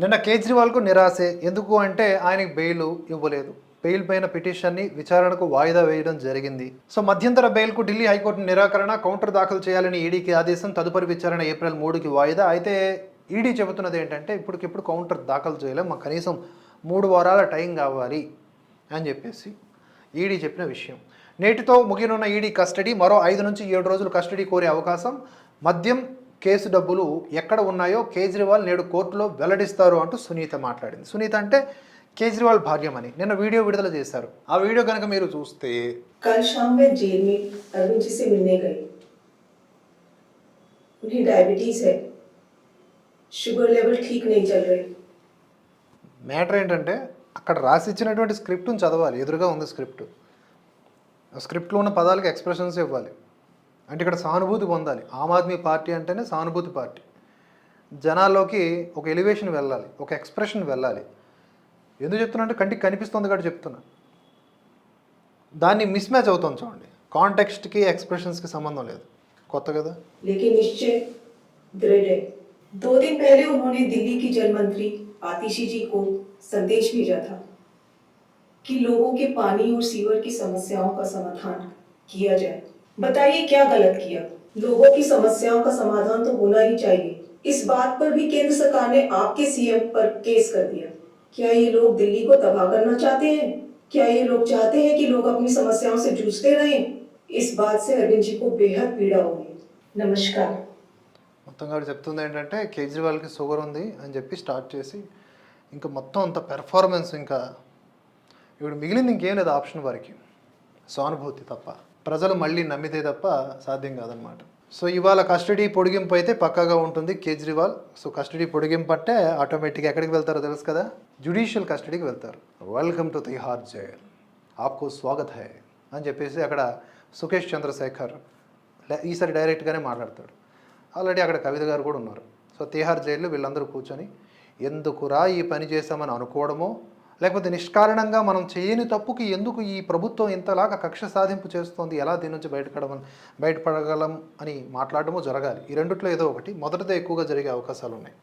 నిన్న కేజ్రీవాల్కు నిరాశే. ఎందుకు అంటే ఆయనకు బెయిల్ ఇవ్వలేదు. బెయిల్ పైన పిటిషన్ని విచారణకు వాయిదా వేయడం జరిగింది. సో మధ్యంతర బెయిల్కు ఢిల్లీ హైకోర్టు నిరాకరణ కౌంటర్ దాఖలు చేయాలని ఈడీకి ఆదేశం తదుపరి విచారణ ఏప్రిల్ మూడుకి వాయిదా. అయితే ఈడీ చెబుతున్నది ఏంటంటే ఇప్పటికిప్పుడు కౌంటర్ దాఖలు చేయలేం. మాకు కనీసం మూడు వారాల టైం కావాలి అని చెప్పేసి ఈడీ చెప్పిన విషయం. నేటితో ముగినున్న ఈడీ కస్టడీ మరో ఐదు నుంచి ఏడు రోజులు కస్టడీ కోరే అవకాశం. మద్యం కేసు డబ్బులు ఎక్కడ ఉన్నాయో కేజ్రీవాల్ నేడు కోర్టులో వెల్లడిస్తారు అంటూ సునీత మాట్లాడింది సునీత అంటే కేజ్రీవాల్ భార్యమని నిన్న వీడియో విడుదల చేశారు ఆ వీడియో కనుక మీరు చూస్తే कल शाम मैं जेल में अरविंद जी से मिलने गई उन्हें डायबिटीज है शुगर लेवल ठीक नहीं चल रही మ్యాటర్ ఏంటంటే అక్కడ రాసిచ్చినటువంటి స్క్రిప్ట్ను చదవాలి ఎదురుగా ఉంది స్క్రిప్ట్ ఆ స్క్రిప్ట్లో ఉన్న పదాలకు ఎక్స్ప్రెషన్స్ ఇవ్వాలి అంటే ఇక్కడ సానుభూతి పొందాలి ఆమ్ ఆద్మీ పార్టీ అంటేనే సానుభూతి పార్టీ జనాల్లోకి ఒక ఎలివేషన్ వెళ్ళాలి ఒక ఎక్స్ప్రెషన్ వెళ్ళాలి ఎందుకు చెప్తున్నా అంటే కంటికి కనిపిస్తుంది కాబట్టి చెప్తున్నా దాన్ని మిస్ మ్యాచ్ అవుతుంది చూడండి కాంటెక్స్ట్కి ఎక్స్ప్రెషన్స్కి సంబంధం లేదు కొత్త కదా लेकिन निश्चय दृढ़ है दो दिन पहले उन्होंने दिल्ली की जल मंत्री आतिशी जी को संदेश भेजा था कि लोगों के पानी और सीवर की समस्याओं का समाधान किया जाए बताइए क्या गलत किया लोगों की समस्याओं का समाधान तो होना ही चाहिए इस बात पर भी केंद्र सरकार ने आपके सीएम पर केस कर दिया क्या ये लोग दिल्ली को तबाह करना चाहते हैं क्या ये लोग चाहते हैं कि लोग अपनी समस्याओं से जूझते रहें इस बात से अरविंद जी को बेहद पीड़ा होगी नमस्कार మొత్తం కూడా చెప్తుంది ఏంటంటే కేజ్రీవాల్కి షుగర్ ఉంది అని చెప్పి స్టార్ట్ చేసి ఇంకా మొత్తం అంత పెర్ఫార్మెన్స్ ఇంకా ఇప్పుడు మిగిలింది ఇంకేం లేదు ఆప్షన్ వారికి సానుభూతి తప్ప ప్రజలు మళ్ళీ నమ్మితే తప్ప సాధ్యం కాదనమాట సో ఇవాళ కస్టడీ పొడిగింపు అయితే పక్కాగా ఉంటుంది కేజ్రీవాల్. సో కస్టడీ పొడిగింపు అంటే ఆటోమేటిక్గా ఎక్కడికి వెళ్తారో తెలుసు కదా? జ్యుడిషియల్ కస్టడీకి వెళ్తారు. Welcome to Tihar jail. ఆప్కు స్వాగత్ హై అని చెప్పేసి అక్కడ సుఖేష్ చంద్రశేఖర్ ఈసారి డైరెక్ట్గానే మాట్లాడతాడు. ఆల్రెడీ అక్కడ కవిత గారు కూడా ఉన్నారు. సో తిహార్ జైల్లో వీళ్ళందరూ కూర్చొని ఎందుకురా ఈ పని చేశామని అనుకోవడమో? లేకపోతే నిష్కారణంగా మనం చేయని తప్పుకి ఎందుకు ఈ ప్రభుత్వం ఇంతలాగా కక్ష సాధింపు చేస్తోంది? ఎలా దీని నుంచి బయటపడమని బయటపడగలం అని మాట్లాడడమో జరగాలి. ఈ రెండిట్లో ఏదో ఒకటి. మొదటిదే ఎక్కువగా జరిగే అవకాశాలు ఉన్నాయి